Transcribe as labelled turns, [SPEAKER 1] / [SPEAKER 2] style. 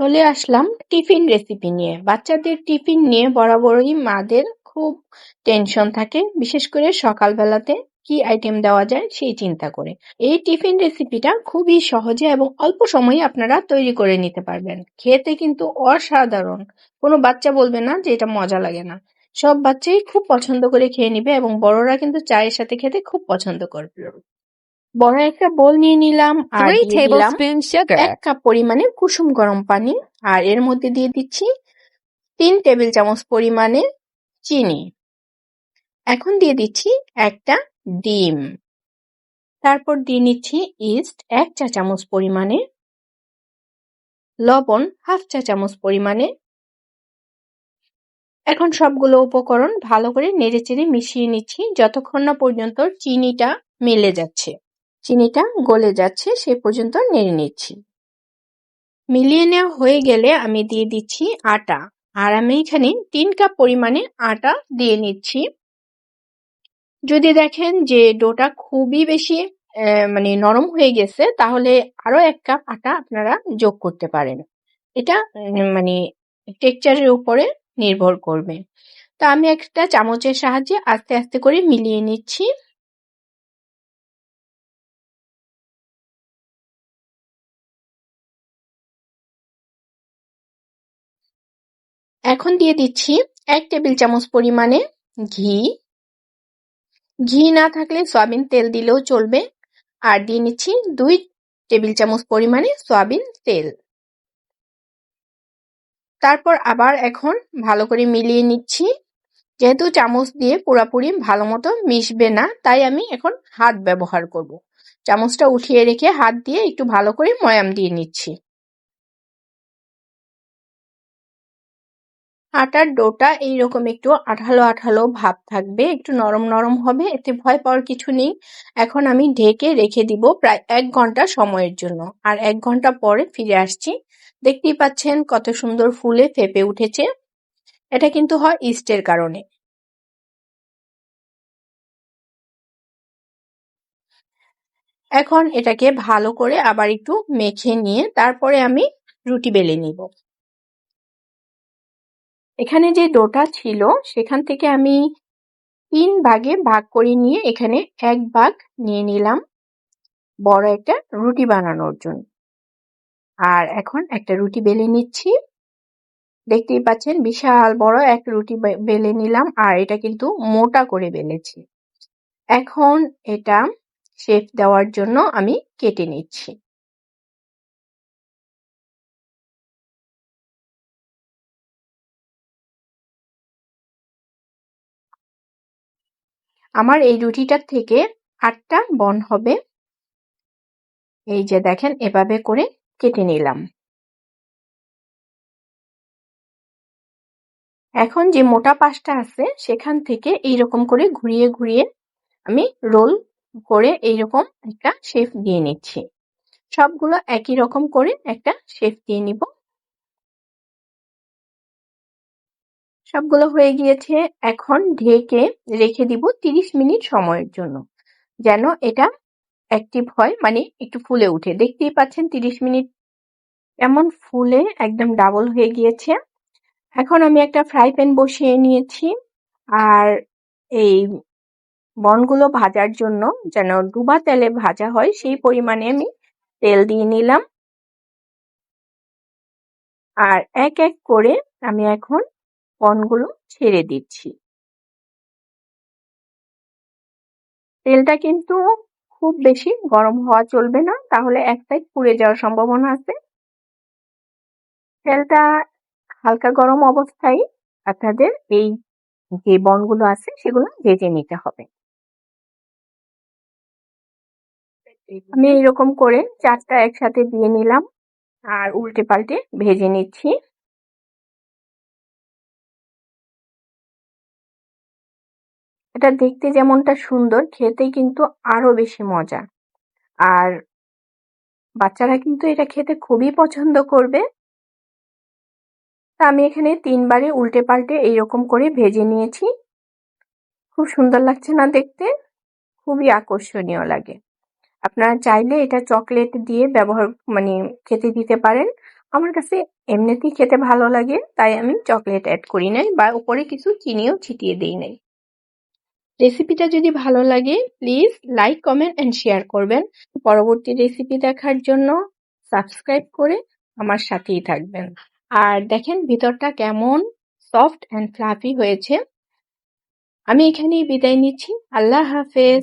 [SPEAKER 1] চলে আসলাম tiffin recipe নিয়ে। বাচ্চাদের টিফিন নিয়ে বরাবরই মাদের খুব টেনশন থাকে, বিশেষ করে সকালবেলাতে কি আইটেম দেওয়া যায় সেই চিন্তা করে। এই টিফিন রেসিপিটা খুবই সহজে এবং অল্প সময়ে আপনারা তৈরি করে নিতে পারবেন। খেতে কিন্তু অসাধারণ। কোনো বাচ্চা বলবে না যে এটা মজা লাগে না। সব বাচ্চাই খুব পছন্দ করে খেয়ে নিবে এবং বড়রা কিন্তু চায়ের সাথে খেতে খুব পছন্দ করবে। বড় একটা বোল নিয়ে নিলাম আর
[SPEAKER 2] 3
[SPEAKER 1] দিয়ে দিলাম
[SPEAKER 2] tablespoons sugar,
[SPEAKER 1] এক কাপ পরিমাণে কুসুম গরম পানি আর এর মধ্যে দিয়ে দিচ্ছি তিন টেবিল চামচ পরিমাণে চিনি। এখন দিয়ে দিচ্ছি একটা ডিম। তারপর দিয়ে নিচ্ছি ইস্ট এক চা চামচ পরিমাণে। লবণ হাফ চা চামচ পরিমাণে। এখন সবগুলো উপকরণ ভালো করে নেড়েচেড়ে মিশিয়ে নিচ্ছি যতক্ষণ না পর্যন্ত চিনিটা মিলে যাচ্ছে। চিনিটা গলে যাচ্ছে, সে পর্যন্ত নেড়ে নিচ্ছি। মিলিয়ে নেওয়া হয়ে গেলে আমি দিয়ে দিচ্ছি আটা, আর আমি এখানে তিন কাপ পরিমাণে আটা দিয়ে নিচ্ছি। যদি দেখেন যে ডোটা খুবই বেশি মানে নরম হয়ে গেছে, তাহলে আরও এক কাপ আটা আপনারা যোগ করতে পারেন। এটা মানে টেক্সচারের উপরে নির্ভর করবে। তা আমি একটা চামচের সাহায্যে আস্তে আস্তে করে মিলিয়ে নিচ্ছি। এখন দিয়ে দিচ্ছি এক টেবিল চামচ পরিমাণে ঘি। ঘি না থাকলে সয়াবিন তেল দিলেও চলবে। আর দিয়ে নিচ্ছি দুই টেবিল চামচ পরিমাণে সয়াবিন তেল। তারপর আবার এখন ভালো করে মিলিয়ে নিচ্ছি। যেহেতু চামচ দিয়ে পুরাপুরি ভালো মতো মিশবে না, তাই আমি এখন হাত ব্যবহার করব। চামচটা উঠিয়ে রেখে হাত দিয়ে একটু ভালো করে ময়াম দিয়ে নিচ্ছি। আটার ডোটা এইরকম একটু আঠালো আঠালো ভাব থাকবে, একটু নরম নরম হবে, এতে ভয় পাওয়ার কিছু নেই। এখন আমি ঢেকে রেখে দিব প্রায় এক ঘণ্টা সময়ের জন্য। আর এক ঘণ্টা পরে ফিরে আসছি। দেখতেই পাচ্ছেন কত সুন্দর ফুলে ফেপে উঠেছে। এটা কিন্তু হয় ইস্টের কারণে। এখন এটাকে ভালো করে আবার একটু মেখে নিয়ে তারপরে আমি রুটি বেলে নিব। এখানে যে ডোটা ছিল, সেখান থেকে আমি তিন ভাগে ভাগ করে নিয়ে এখানে এক ভাগ নিয়ে নিলাম বড় একটা রুটি বানানোর জন্য। আর এখন একটা রুটি বেলে নিচ্ছি। দেখতেই পাচ্ছেন, বিশাল বড় এক রুটি বেলে নিলাম আর এটা কিন্তু মোটা করে বেলেছি। এখন এটা শেপ দেওয়ার জন্য আমি কেটে নিচ্ছি। আমার এই রুটিটার থেকে আটটা বন হবে। এই যে দেখেন, এভাবে করে কেটে নিলাম। এখন যে মোটা পাশটা আছে, সেখান থেকে এইরকম করে ঘুরিয়ে ঘুরিয়ে আমি রোল করে এইরকম একটা শেপ দিয়ে নিচ্ছি। সবগুলো একই রকম করে একটা শেপ দিয়ে নিব। সবগুলো হয়ে গিয়েছে। এখন ঢেকে রেখে দিব তিরিশ মিনিট সময়ের জন্য। যেন এটা অ্যাক্টিভ হয় মানে একটু ফুলে উঠে। দেখতেই পাচ্ছেন তিরিশ মিনিট এমন ফুলে একদম ডাবল হয়ে গিয়েছে। এখন আমি একটা ফ্রাই প্যান বসিয়ে নিয়েছি। আর এই বনগুলো ভাজার জন্য যেন ডুবা তেলে ভাজা হয়, সেই পরিমাণে আমি তেল দিয়ে নিলাম। আর এক এক করে আমি এখন বনগুলো ছেড়ে দিচ্ছি। তেলটা কিন্তু খুব বেশি গরম হওয়া চলবে না, তাহলে এক সাইড পুড়ে যাওয়ার সম্ভাবনা আছে। তেলটা হালকা গরম অবস্থায় আপনাদের এই যে বনগুলো আছে, সেগুলো ভেজে নিতে হবে। আমি এরকম করে চারটা একসাথে দিয়ে নিলাম, আর উল্টে পাল্টে ভেজে নিচ্ছি। এটা দেখতে যেমনটা সুন্দর, খেতে কিন্তু আরও বেশি মজা। আর বাচ্চারা কিন্তু এটা খেতে খুবই পছন্দ করবে। তা আমি এখানে তিনবারে উল্টে পাল্টে এইরকম করে ভেজে নিয়েছি। খুব সুন্দর লাগছে না দেখতে? খুবই আকর্ষণীয় লাগে। আপনারা চাইলে এটা চকলেট দিয়ে ব্যবহার মানে খেতে দিতে পারেন। আমার কাছে এমনিতেই খেতে ভালো লাগে, তাই আমি চকলেট অ্যাড করি নাই বা উপরে কিছু চিনিও ছিটিয়ে দিই নাই। রেসিপিটা যদি ভালো লাগে please like comment and share করবেন। পরবর্তী রেসিপি দেখার জন্য সাবস্ক্রাইব করে আমার সাথেই থাকবেন। আর দেখেন ভিতরটা কেমন সফট অ্যান্ড ফ্লাফি হয়েছে। আমি এখানেই বিদায় নিচ্ছি। আল্লাহ হাফেজ।